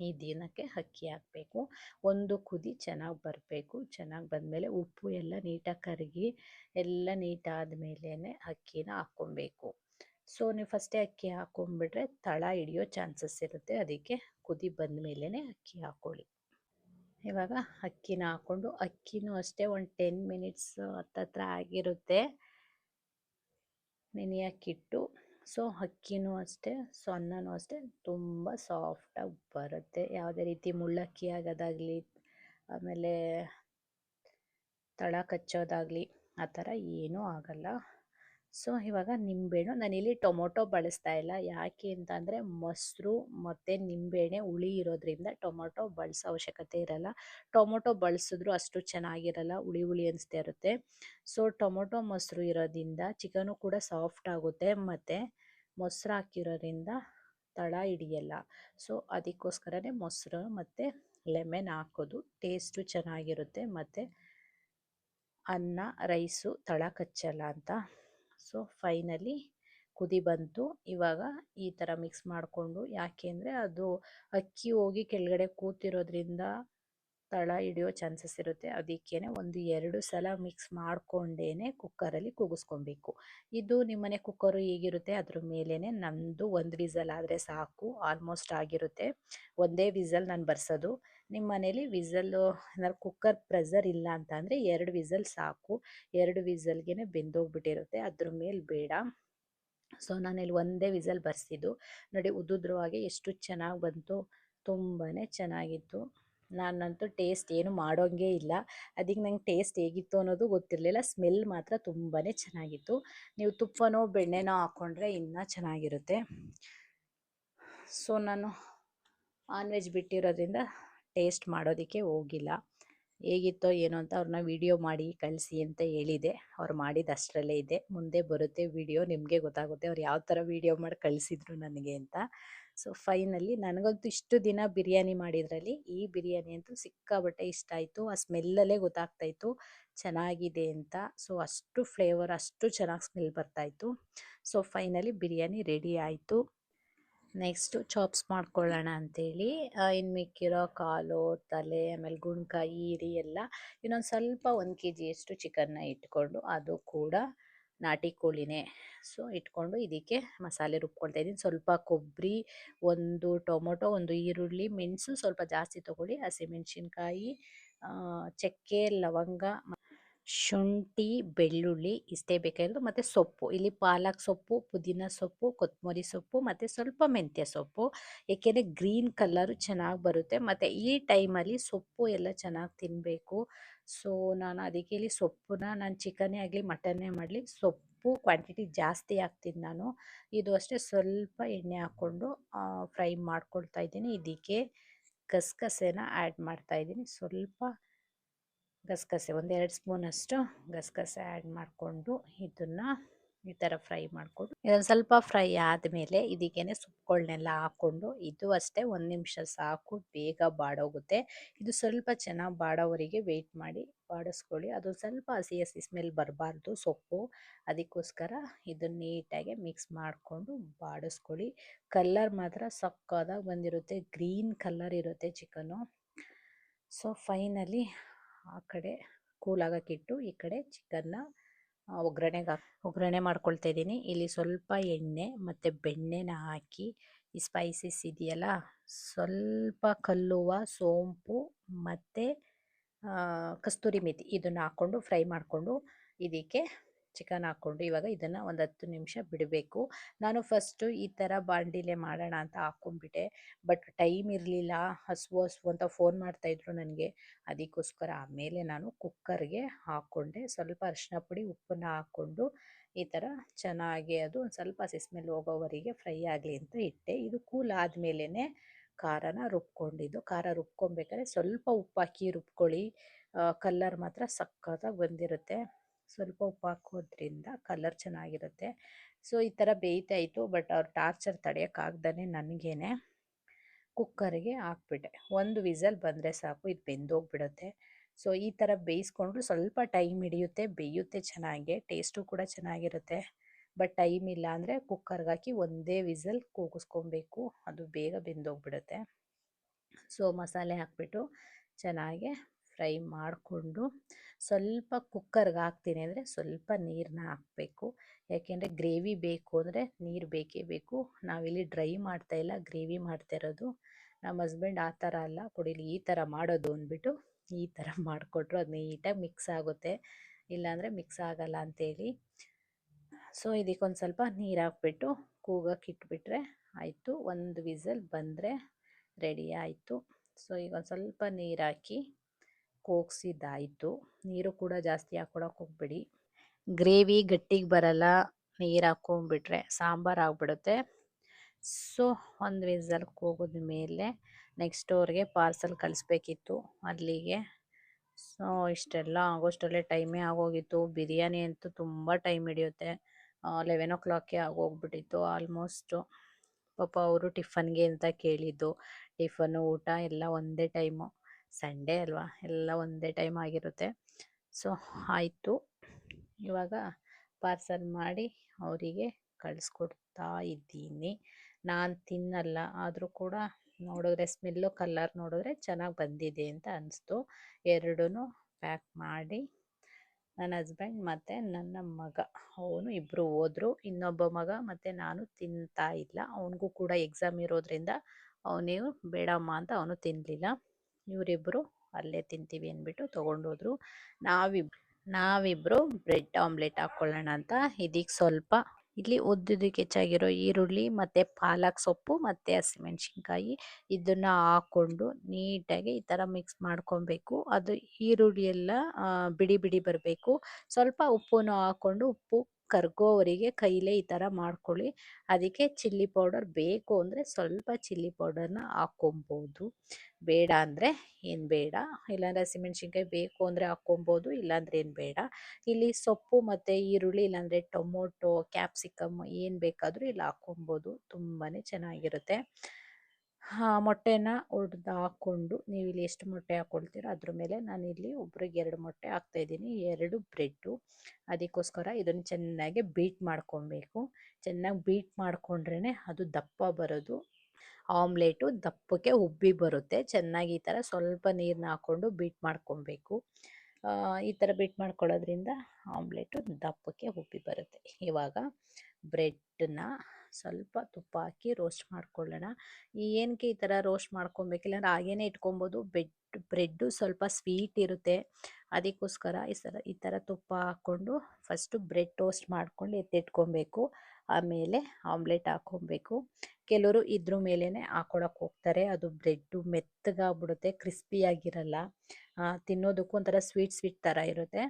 ಈ ದಿನಕ್ಕೆ ಅಕ್ಕಿ ಹಾಕಬೇಕು. ಒಂದು ಕುದಿ ಚೆನ್ನಾಗಿ ಬರಬೇಕು. ಚೆನ್ನಾಗಿ ಬಂದಮೇಲೆ ಉಪ್ಪು ಎಲ್ಲ ನೀಟಾಗಿ ಕರಗಿ ಎಲ್ಲ ನೀಟಾದ ಮೇಲೇ ಅಕ್ಕಿನ ಹಾಕ್ಕೊಬೇಕು. ಸೊ ನೀವು ಫಸ್ಟೇ ಅಕ್ಕಿ ಹಾಕ್ಕೊಂಬಿಟ್ರೆ ತಳ ಹಿಡಿಯೋ ಚಾನ್ಸಸ್ ಇರುತ್ತೆ. ಅದಕ್ಕೆ ಕುದಿ ಬಂದ ಮೇಲೇ ಅಕ್ಕಿ ಹಾಕ್ಕೊಳ್ಳಿ ಇವಾಗ ಅಕ್ಕಿನ ಹಾಕ್ಕೊಂಡು ಅಕ್ಕಿನೂ ಅಷ್ಟೇ ಒಂದು ಟೆನ್ ಮಿನಿಟ್ಸ್ ಹತ್ತತ್ರ ಆಗಿರುತ್ತೆ. ನೆನೆಯೋಕ್ಕಿಟ್ಟು ಸೊ, ಅಕ್ಕಿನೂ ಅಷ್ಟೇ ಸೊ ಅನ್ನನೂ ಅಷ್ಟೇ, ತುಂಬ ಸಾಫ್ಟಾಗಿ ಬರುತ್ತೆ. ಯಾವುದೇ ರೀತಿ ಮುಳ್ಳಕ್ಕಿ ಆಗೋದಾಗಲಿ, ಆಮೇಲೆ ತಳ ಕಚ್ಚೋದಾಗಲಿ, ಆ ಥರ ಏನೂ ಆಗಲ್ಲ. ಸೊ, ಇವಾಗ ನಿಂಬೆಹಣ್ಣು ನಾನಿಲ್ಲಿ ಟೊಮೊಟೊ ಬಳಸ್ತಾ ಇಲ್ಲ. ಯಾಕೆ ಅಂತಂದರೆ ಮೊಸರು ಮತ್ತು ನಿಂಬೆಹಣ್ಣೆ ಹುಳಿ ಇರೋದ್ರಿಂದ ಟೊಮೊಟೊ ಬಳಸೋ ಅವಶ್ಯಕತೆ ಇರಲ್ಲ. ಟೊಮೊಟೊ ಬಳಸಿದ್ರು ಅಷ್ಟು ಚೆನ್ನಾಗಿರಲ್ಲ, ಹುಳಿ ಹುಳಿ ಅನಿಸ್ತಾ ಇರುತ್ತೆ. ಸೊ, ಟೊಮೊಟೊ ಮೊಸರು ಇರೋದ್ರಿಂದ ಚಿಕನು ಕೂಡ ಸಾಫ್ಟ್ ಆಗುತ್ತೆ, ಮತ್ತು ಮೊಸರು ಹಾಕಿರೋದ್ರಿಂದ ತಳ ಹಿಡಿಯಲ್ಲ. ಸೊ, ಅದಕ್ಕೋಸ್ಕರನೇ ಮೊಸರು ಮತ್ತು ಲೆಮೆನ್ ಹಾಕೋದು ಟೇಸ್ಟು ಚೆನ್ನಾಗಿರುತ್ತೆ, ಮತ್ತು ಅನ್ನ, ರೈಸು ತಳ ಕಚ್ಚಲ್ಲ ಅಂತ ಸೊ ಫೈನಲಿ ಕುದಿ ಬಂತು. ಇವಾಗ ಈ ಥರ ಮಿಕ್ಸ್ ಮಾಡಿಕೊಂಡು ಯಾಕೆ ಅಂದರೆ ಅದು ಅಕ್ಕಿ ಹೋಗಿ ಕೆಳಗಡೆ ಕೂತಿರೋದ್ರಿಂದ ತಳ ಹಿಡಿಯೋ ಚಾನ್ಸಸ್ ಇರುತ್ತೆ. ಅದಕ್ಕೇ ಒಂದು ಎರಡು ಸಲ ಮಿಕ್ಸ್ ಮಾಡಿಕೊಂಡೇ ಕುಕ್ಕರಲ್ಲಿ ಕೂಗಿಸ್ಕೊಬೇಕು. ಇದು ನಿಮ್ಮನೆ ಕುಕ್ಕರು ಹೇಗಿರುತ್ತೆ? ಅದ್ರ ಮೇಲೇ ನಮ್ಮದು ಒಂದು ವಿಸಲ್ ಆದರೆ ಸಾಕು ಆಲ್ಮೋಸ್ಟ್ ಆಗಿರುತ್ತೆ. ಒಂದೇ ವಿಸಲ್ ನಾನು ಬರ್ಸೋದು. ನಿಮ್ಮ ಮನೇಲಿ ವಿಸಲ್ಲು ಏನಾದ್ರು ಕುಕ್ಕರ್ ಪ್ರೆಸರ್ ಇಲ್ಲ ಅಂತ ಅಂದರೆ ಎರಡು ವಿಸಲ್ ಸಾಕು. ಎರಡು ವಿಸಲ್ಗೆ ಬೆಂದೋಗ್ಬಿಟ್ಟಿರುತ್ತೆ. ಅದ್ರ ಮೇಲೆ ಬೇಡ. ಸೊ ನಾನಿಲ್ಲಿ ಒಂದೇ ವಿಸಲ್ ಬರ್ಸಿದ್ದು. ನೋಡಿ ಉದ್ದುದ್ರವಾಗಿ ಎಷ್ಟು ಚೆನ್ನಾಗಿ ಬಂತು. ತುಂಬಾ ಚೆನ್ನಾಗಿತ್ತು. ನಾನಂತೂ ಟೇಸ್ಟ್ ಏನು ಮಾಡೋಂಗೇ ಇಲ್ಲ. ಅದಕ್ಕೆ ನಂಗೆ ಟೇಸ್ಟ್ ಹೇಗಿತ್ತು ಅನ್ನೋದು ಗೊತ್ತಿರಲಿಲ್ಲ. ಸ್ಮೆಲ್ ಮಾತ್ರ ತುಂಬಾ ಚೆನ್ನಾಗಿತ್ತು. ನೀವು ತುಪ್ಪನೋ, ಬೆಣ್ಣೆನೋ ಹಾಕ್ಕೊಂಡ್ರೆ ಇನ್ನೂ ಚೆನ್ನಾಗಿರುತ್ತೆ. ಸೊ, ನಾನು ನಾನ್ ವೆಜ್ ಬಿಟ್ಟಿರೋದ್ರಿಂದ ಟೇಸ್ಟ್ ಮಾಡೋದಕ್ಕೆ ಹೋಗಿಲ್ಲ. ಹೇಗಿತ್ತೋ ಏನೋ ಅಂತ ಅವ್ರನ್ನ ವಿಡಿಯೋ ಮಾಡಿ ಕಳಿಸಿ ಅಂತ ಹೇಳಿದೆ. ಅವ್ರು ಮಾಡಿದ ಅಷ್ಟರಲ್ಲೇ ಇದೆ. ಮುಂದೆ ಬರುತ್ತೆ ವಿಡಿಯೋ, ನಿಮಗೆ ಗೊತ್ತಾಗುತ್ತೆ ಅವ್ರು ಯಾವ ಥರ ವಿಡಿಯೋ ಮಾಡಿ ಕಳಿಸಿದ್ರು ನನಗೆ ಅಂತ. ಸೊ ಫೈನಲಿ ನನಗಂತೂ ಇಷ್ಟು ದಿನ ಬಿರಿಯಾನಿ ಮಾಡಿದ್ರಲ್ಲಿ ಈ ಬಿರಿಯಾನಿ ಅಂತೂ ಸಿಕ್ಕಾಬಟ್ಟೆ ಇಷ್ಟ ಆಯಿತು. ಆ ಸ್ಮೆಲ್ಲಲ್ಲೇ ಗೊತ್ತಾಗ್ತಾಯಿತ್ತು ಚೆನ್ನಾಗಿದೆ ಅಂತ. ಸೊ ಅಷ್ಟು ಫ್ಲೇವರ್ ಅಷ್ಟು ಚೆನ್ನಾಗಿ ಸ್ಮೆಲ್ ಬರ್ತಾಯಿತ್ತು ಸೊ ಫೈನಲಿ ಬಿರಿಯಾನಿ ರೆಡಿ ಆಯಿತು. ನೆಕ್ಸ್ಟು ಚಾಪ್ಸ್ ಮಾಡ್ಕೊಳ್ಳೋಣ ಅಂತೇಳಿ ಇನ್ನು ಮಿಕ್ಕಿರೋ ಕಾಲು, ತಲೆ, ಆಮೇಲೆ ಗುಣ್ಕಾಯಿ, ಈರಿ ಎಲ್ಲ ಇನ್ನೊಂದು ಸ್ವಲ್ಪ ಒಂದು ಕೆ ಜಿಯಷ್ಟು ಚಿಕನ್ನ ಇಟ್ಕೊಂಡು ಅದು ಕೂಡ ನಾಟಿ ಕೋಳಿನೇ. ಸೊ, ಇಟ್ಕೊಂಡು ಇದಕ್ಕೆ ಮಸಾಲೆ ರುಬ್ಕೊಳ್ತಾ ಇದ್ದೀನಿ. ಸ್ವಲ್ಪ ಕೊಬ್ಬರಿ, ಒಂದು ಟೊಮೊಟೊ, ಒಂದು ಈರುಳ್ಳಿ, ಮೆಣಸು ಸ್ವಲ್ಪ ಜಾಸ್ತಿ ತೊಗೊಳ್ಳಿ. ಹಸಿಮೆಣ್ಸಿನ್ಕಾಯಿ ಚಕ್ಕೆ, ಲವಂಗ ಶುಂಠಿ, ಬೆಳ್ಳುಳ್ಳಿ, ಇಷ್ಟೇ ಬೇಕಾಗಿರೋದು. ಮತ್ತು ಸೊಪ್ಪು, ಇಲ್ಲಿ ಪಾಲಕ್ ಸೊಪ್ಪು, ಪುದೀನ ಸೊಪ್ಪು, ಕೊತ್ತಂಬರಿ ಸೊಪ್ಪು, ಮತ್ತು ಸ್ವಲ್ಪ ಮೆಂತ್ಯ ಸೊಪ್ಪು. ಏಕೆಂದರೆ ಗ್ರೀನ್ ಕಲ್ಲರು ಚೆನ್ನಾಗಿ ಬರುತ್ತೆ. ಮತ್ತು ಈ ಟೈಮಲ್ಲಿ ಸೊಪ್ಪು ಎಲ್ಲ ಚೆನ್ನಾಗಿ ತಿನ್ನಬೇಕು ಸೊ, ನಾನು ಅದಕ್ಕೆ ಇಲ್ಲಿ ಸೊಪ್ಪನ್ನ ನಾನು ಚಿಕನ್ನೇ ಆಗಲಿ, ಮಟನ್ನೇ ಮಾಡಲಿ. ಸೊಪ್ಪು ಕ್ವಾಂಟಿಟಿ ಜಾಸ್ತಿ ಹಾಕ್ತೀನಿ ನಾನು. ಇದು ಅಷ್ಟೇ ಸ್ವಲ್ಪ ಎಣ್ಣೆ ಹಾಕ್ಕೊಂಡು ಫ್ರೈ ಮಾಡ್ಕೊಳ್ತಾ ಇದ್ದೀನಿ. ಇದಕ್ಕೆ ಗಸಗಸೆನ ಆ್ಯಡ್ ಮಾಡ್ತಾ ಇದ್ದೀನಿ. ಸ್ವಲ್ಪ ಗಸಗಸೆ, ಒಂದೆರಡು ಸ್ಪೂನಷ್ಟು ಗಸಗಸೆ ಆ್ಯಡ್ ಮಾಡಿಕೊಂಡು ಇದನ್ನು ಈ ಥರ ಫ್ರೈ ಮಾಡಿಕೊಂಡು, ಇದೊಂದು ಸ್ವಲ್ಪ ಫ್ರೈ ಆದಮೇಲೆ ಇದಕ್ಕೇನೆ ಸೊಪ್ಪುಗಳನ್ನೆಲ್ಲ ಹಾಕ್ಕೊಂಡು, ಇದು ಅಷ್ಟೇ ಒಂದು ನಿಮಿಷ ಸಾಕು, ಬೇಗ ಬಾಡೋಗುತ್ತೆ. ಇದು ಸ್ವಲ್ಪ ಚೆನ್ನಾಗಿ ಬಾಡೋವರೆಗೆ ವೆಯ್ಟ್ ಮಾಡಿ ಬಾಡಿಸ್ಕೊಳ್ಳಿ. ಅದು ಸ್ವಲ್ಪ ಹಸಿ ಹಸಿ ಸ್ಮೆಲ್ ಬರಬಾರ್ದು, ಸೊಪ್ಪು. ಅದಕ್ಕೋಸ್ಕರ ಇದನ್ನು ನೀಟಾಗಿ ಮಿಕ್ಸ್ ಮಾಡಿಕೊಂಡು ಬಾಡಿಸ್ಕೊಳ್ಳಿ. ಕಲ್ಲರ್ ಮಾತ್ರ ಸಕ್ಕದಾಗಿ ಬಂದಿರುತ್ತೆ ಗ್ರೀನ್ ಕಲ್ಲರ್ ಇರುತ್ತೆ ಚಿಕನು. ಸೊ ಫೈನಲಿ ಆ ಕಡೆ ಕೂಲ್ ಇಟ್ಟು ಈ ಕಡೆ ಚಿಕನ್ನ ಒಗ್ಗರಣೆಗೆ ಹಾಕಿ, ಒಗ್ಗರಣೆ ಮಾಡ್ಕೊಳ್ತಾ ಇದ್ದೀನಿ. ಇಲ್ಲಿ ಸ್ವಲ್ಪ ಎಣ್ಣೆ ಮತ್ತು ಬೆಣ್ಣೆನ ಹಾಕಿ ಈ ಸ್ಪೈಸಸ್ ಇದೆಯಲ್ಲ, ಸ್ವಲ್ಪ ಕಲ್ಲುವ, ಸೋಂಪು ಮತ್ತು ಕಸ್ತೂರಿ ಮೆಥಿ ಇದನ್ನು ಹಾಕ್ಕೊಂಡು ಫ್ರೈ ಮಾಡಿಕೊಂಡು ಇದಕ್ಕೆ ಚಿಕನ್ ಹಾಕ್ಕೊಂಡು ಇವಾಗ ಇದನ್ನು ಒಂದು ಹತ್ತು ನಿಮಿಷ ಬಿಡಬೇಕು. ನಾನು ಫಸ್ಟು ಈ ಥರ ಬಾಂಡಿಲೆ ಮಾಡೋಣ ಅಂತ ಹಾಕ್ಕೊಂಡ್ಬಿಟ್ಟೆ ಬಟ್ ಟೈಮ್ ಇರಲಿಲ್ಲ, ಹಸುವು ಹಸುವು ಅಂತ ಫೋನ್ ಮಾಡ್ತಾಯಿದ್ರು ನನಗೆ. ಅದಕ್ಕೋಸ್ಕರ ಆಮೇಲೆ ನಾನು ಕುಕ್ಕರ್ಗೆ ಹಾಕ್ಕೊಂಡೆ ಸ್ವಲ್ಪ ಅರಿಶಿನ ಪುಡಿ, ಉಪ್ಪನ್ನ ಹಾಕ್ಕೊಂಡು ಈ ಥರ ಚೆನ್ನಾಗಿ ಅದು ಒಂದು ಸ್ವಲ್ಪ ಹಸಿ ಸ್ಮೆಲ್ ಹೋಗೋವರೆಗೆ ಫ್ರೈ ಆಗಲಿ ಅಂತ ಇಟ್ಟೆ. ಇದು ಕೂಲ್ ಆದಮೇಲೆ ಖಾರನ ರುಬ್ಕೊಂಡಿದ್ದು. ಖಾರ ರುಬ್ಕೊಬೇಕಾದ್ರೆ ಸ್ವಲ್ಪ ಉಪ್ಪು ಹಾಕಿ ರುಬ್ಕೊಳ್ಳಿ ಕಲ್ಲರ್ ಮಾತ್ರ ಸಕ್ಕತ್ತಾಗಿ ಬಂದಿರುತ್ತೆ. ಸ್ವಲ್ಪ ಉಪ್ಪು ಹಾಕೋದ್ರಿಂದ ಕಲರ್ ಚೆನ್ನಾಗಿರುತ್ತೆ. ಸೊ ಈ ಥರ ಬೇಯ್ತಾ ಇತ್ತು ಬಟ್ ಅವ್ರು ಟಾರ್ಚರ್ ತಡೆಯೋಕ್ಕಾಗ್ದೇ ನನಗೇನೆ. ಕುಕ್ಕರ್ಗೆ ಹಾಕ್ಬಿಟ್ಟೆ. ಒಂದು ವಿಸಲ್ ಬಂದರೆ ಸಾಕು, ಇದು ಬೆಂದೋಗ್ಬಿಡುತ್ತೆ. ಸೊ ಈ ಥರ ಬೇಯಿಸ್ಕೊಂಡ್ರು ಸ್ವಲ್ಪ ಟೈಮ್ ಹಿಡಿಯುತ್ತೆ, ಬೇಯುತ್ತೆ ಚೆನ್ನಾಗಿ ಟೇಸ್ಟು ಕೂಡ ಚೆನ್ನಾಗಿರುತ್ತೆ. ಬಟ್ ಟೈಮ್ ಇಲ್ಲ ಅಂದರೆ ಕುಕ್ಕರ್ಗೆ ಹಾಕಿ ಒಂದೇ ವಿಸಲ್ ಕೂಗಿಸ್ಕೊಬೇಕು, ಅದು ಬೇಗ ಬೆಂದೋಗ್ಬಿಡುತ್ತೆ. ಸೊ ಮಸಾಲೆ ಹಾಕ್ಬಿಟ್ಟು ಚೆನ್ನಾಗಿ ಫ್ರೈ ಮಾಡಿಕೊಂಡು ಸ್ವಲ್ಪ ಕುಕ್ಕರ್ಗೆ ಹಾಕ್ತೀನಿ ಅಂದರೆ ಸ್ವಲ್ಪ ನೀರನ್ನ ಹಾಕಬೇಕು. ಯಾಕೆಂದರೆ ಗ್ರೇವಿ ಬೇಕು ಅಂದರೆ ನೀರು ಬೇಕೇ ಬೇಕು. ನಾವಿಲ್ಲಿ ಡ್ರೈ ಮಾಡ್ತಾ ಇಲ್ಲ, ಗ್ರೇವಿ ಮಾಡ್ತಾ ಇರೋದು. ನಮ್ಮ ಹಸ್ಬೆಂಡ್ ಆ ಥರ ಅಲ್ಲ, ಕೊಡಿಲಿ ಈ ಥರ ಮಾಡೋದು ಅಂದ್ಬಿಟ್ಟು ಈ ಥರ ಮಾಡಿಕೊಟ್ರು. ಅದು ನೀಟಾಗಿ ಮಿಕ್ಸ್ ಆಗುತ್ತೆ. ಇಲ್ಲಾಂದರೆ ಮಿಕ್ಸ್ ಆಗಲ್ಲ ಅಂತೇಳಿ. ಸೊ, ಇದಕ್ಕೊಂದು ಸ್ವಲ್ಪ ನೀರು ಹಾಕ್ಬಿಟ್ಟು ಕೂಗಕ್ಕೆ ಇಟ್ಬಿಟ್ರೆ ಆಯಿತು. ಒಂದು ವಿಸಲ್ ಬಂದರೆ ರೆಡಿ ಆಯಿತು. ಸೊ, ಈಗ ಒಂದು ಸ್ವಲ್ಪ ನೀರು ಹಾಕಿ ಕೂಗ್ಸಿದ್ದಾಯಿತು ನೀರು ಕೂಡ ಜಾಸ್ತಿ ಹಾಕ್ಕೊಳಕ್ಕೆ ಹೋಗ್ಬೇಡಿ. ಗ್ರೇವಿ ಗಟ್ಟಿಗೆ ಬರಲ್ಲ, ನೀರು ಹಾಕೊಂಡ್ಬಿಟ್ರೆ ಸಾಂಬಾರು ಆಗ್ಬಿಡುತ್ತೆ. ಸೊ, ಒಂದು ವಿಸಲ್ ಕೂಗಿದ ಮೇಲೆ ನೆಕ್ಸ್ಟ್ ಅವ್ರಿಗೆ ಪಾರ್ಸಲ್ ಕಳಿಸ್ಬೇಕಿತ್ತು ಅಲ್ಲಿಗೆ. ಸೊ, ಇಷ್ಟೆಲ್ಲ ಆಗೋಷ್ಟರಲ್ಲೇ ಟೈಮೇ ಆಗೋಗಿತ್ತು. ಬಿರಿಯಾನಿ ಅಂತೂ ತುಂಬ ಟೈಮ್ ಹಿಡಿಯುತ್ತೆ. ಲೆವೆನ್ ಓ ಕ್ಲಾಕ್ಗೆ ಆಗೋಗ್ಬಿಟ್ಟಿತ್ತು ಆಲ್ಮೋಸ್ಟು ಪಾಪ ಅವರು ಟಿಫನ್ಗೆ ಅಂತ ಕೇಳಿದ್ದು. ಟಿಫನ್ನು ಊಟ ಎಲ್ಲ ಒಂದೇ ಟೈಮು. ಸಂಡೇ ಅಲ್ವಾ? ಎಲ್ಲ ಒಂದೇ ಟೈಮ್ ಆಗಿರುತ್ತೆ. ಸೊ, ಆಯಿತು. ಇವಾಗ ಪಾರ್ಸಲ್ ಮಾಡಿ ಅವರಿಗೆ ಕಳಿಸ್ಕೊಡ್ತಾ ಇದ್ದೀನಿ. ನಾನು ತಿನ್ನಲ್ಲ, ಆದರೂ ಕೂಡ ನೋಡಿದ್ರೆ ಸ್ಮೆಲ್ಲು ಕಲ್ಲರ್ ನೋಡಿದ್ರೆ ಚೆನ್ನಾಗಿ ಬಂದಿದೆ ಅಂತ ಅನಿಸ್ತು. ಎರಡೂ ಪ್ಯಾಕ್ ಮಾಡಿ ನನ್ನ ಹಸ್ಬೆಂಡ್ ಮತ್ತು ನನ್ನ ಮಗ. ಅವನು ಇಬ್ಬರು ಹೋದರು. ಇನ್ನೊಬ್ಬ ಮಗ ಮತ್ತು ನಾನು ತಿಂತಾ ಇಲ್ಲ. ಅವನಿಗೂ ಕೂಡ ಎಕ್ಸಾಮ್ ಇರೋದ್ರಿಂದ ಅವನಿಗೂ ಬೇಡಮ್ಮ ಅಂತ ಅವನು ತಿನ್ನಲಿಲ್ಲ ಇವರಿಬ್ಬರು ಅಲ್ಲೇ ತಿಂತೀವಿ ಅಂದ್ಬಿಟ್ಟು ತೊಗೊಂಡೋದ್ರು. ನಾವಿಬ್ ನಾವಿಬ್ಬರು ಬ್ರೆಡ್ ಆಮ್ಲೆಟ್ ಹಾಕ್ಕೊಳ್ಳೋಣ ಅಂತ ಇದೀಗ ಸ್ವಲ್ಪ. ಇಲ್ಲಿ ಉದ್ದುದಕ್ಕೆ ಹೆಚ್ಚಾಗಿರೋ ಈರುಳ್ಳಿ ಮತ್ತು ಪಾಲಕ್ ಸೊಪ್ಪು ಮತ್ತು ಹಸಿಮೆಣ್ಸಿನ್ಕಾಯಿ ಇದನ್ನು ಹಾಕ್ಕೊಂಡು ನೀಟಾಗಿ ಈ ಥರ ಮಿಕ್ಸ್ ಮಾಡ್ಕೊಬೇಕು. ಅದು ಈರುಳ್ಳಿ ಎಲ್ಲ ಬಿಡಿ ಬಿಡಿ ಬರಬೇಕು. ಸ್ವಲ್ಪ ಉಪ್ಪನ್ನು ಹಾಕ್ಕೊಂಡು ಉಪ್ಪು ಕರ್ಗೋವರೆಗೆ ಕೈಲೇ ಈ ಥರ ಮಾಡ್ಕೊಳ್ಳಿ. ಅದಕ್ಕೆ ಚಿಲ್ಲಿ ಪೌಡರ್ ಬೇಕು ಅಂದರೆ ಸ್ವಲ್ಪ ಚಿಲ್ಲಿ ಪೌಡರ್ನ ಹಾಕ್ಕೊಬೋದು. ಬೇಡ ಅಂದರೆ ಏನು ಬೇಡ. ಇಲ್ಲಾಂದರೆ ಹಸಿಮೆಣ್ಸಿನ್ಕಾಯಿ ಬೇಕು ಅಂದರೆ ಹಾಕ್ಕೊಬೋದು, ಇಲ್ಲಾಂದರೆ ಏನು ಬೇಡ. ಇಲ್ಲಿ ಸೊಪ್ಪು ಮತ್ತು ಈರುಳ್ಳಿ ಇಲ್ಲಾಂದರೆ ಟೊಮೊಟೊ, ಕ್ಯಾಪ್ಸಿಕಮ್ ಏನು ಬೇಕಾದರೂ ಇಲ್ಲಿ ಹಾಕ್ಕೊಬೋದು. ತುಂಬಾ ಚೆನ್ನಾಗಿರುತ್ತೆ. ಮೊಟ್ಟೆನ ಒಡ್ದು ಹಾಕ್ಕೊಂಡು ನೀವು ಇಲ್ಲಿ ಎಷ್ಟು ಮೊಟ್ಟೆ ಹಾಕ್ಕೊಳ್ತೀರೋ ಅದ್ರ ಮೇಲೆ ನಾನು ಇಲ್ಲಿ ಒಬ್ರಿಗೆ ಎರಡು ಮೊಟ್ಟೆ ಹಾಕ್ತಾ ಇದ್ದೀನಿ. ಎರಡು ಬ್ರೆಡ್ಡು. ಅದಕ್ಕೋಸ್ಕರ ಇದನ್ನು ಚೆನ್ನಾಗಿ ಬೀಟ್ ಮಾಡ್ಕೊಬೇಕು. ಚೆನ್ನಾಗಿ ಬೀಟ್ ಮಾಡಿಕೊಂಡ್ರೇ ಅದು ದಪ್ಪ ಬರೋದು. ಆಮ್ಲೆಟು ದಪ್ಪಕ್ಕೆ ಉಬ್ಬಿ ಬರುತ್ತೆ. ಚೆನ್ನಾಗಿ ಈ ಥರ ಸ್ವಲ್ಪ ನೀರನ್ನ ಹಾಕ್ಕೊಂಡು ಬೀಟ್ ಮಾಡ್ಕೊಬೇಕು. ಈ ಥರ ಬೀಟ್ ಮಾಡ್ಕೊಳ್ಳೋದ್ರಿಂದ ಆಮ್ಲೆಟು ದಪ್ಪಕ್ಕೆ ಉಬ್ಬಿ ಬರುತ್ತೆ. ಇವಾಗ ಬ್ರೆಡ್ನ ಸ್ವಲ್ಪ ತುಪ್ಪ ಹಾಕಿ ರೋಸ್ಟ್ ಮಾಡ್ಕೊಳ್ಳೋಣ. ಈ ಏನಕ್ಕೆ ಈ ಥರ ರೋಸ್ಟ್ ಮಾಡ್ಕೊಬೇಕಿಲ್ಲ ಹಾಗೇನೆ ಇಟ್ಕೊಬೋದು. ಬೆಡ್ ಬ್ರೆಡ್ಡು ಸ್ವಲ್ಪ ಸ್ವೀಟ್ ಇರುತ್ತೆ. ಅದಕ್ಕೋಸ್ಕರ ಈ ಥರ ಈ ಥರ ತುಪ್ಪ ಹಾಕ್ಕೊಂಡು ಫಸ್ಟು ಬ್ರೆಡ್ ಟೋಸ್ಟ್ ಮಾಡ್ಕೊಂಡು ಎತ್ತಿಟ್ಕೊಬೇಕು. ಆಮೇಲೆ ಆಮ್ಲೆಟ್ ಹಾಕ್ಕೊಬೇಕು. ಕೆಲವರು ಇದ್ರ ಮೇಲೇ ಹಾಕೊಳಕ್ಕೆ ಹೋಗ್ತಾರೆ. ಅದು ಬ್ರೆಡ್ಡು ಮೆತ್ತಗಾಗ್ಬಿಡುತ್ತೆ ಕ್ರಿಸ್ಪಿಯಾಗಿರಲ್ಲ ತಿನ್ನೋದಕ್ಕೂ ಒಂಥರ ಸ್ವೀಟ್ ಸ್ವೀಟ್ ಥರ ಇರುತ್ತೆ.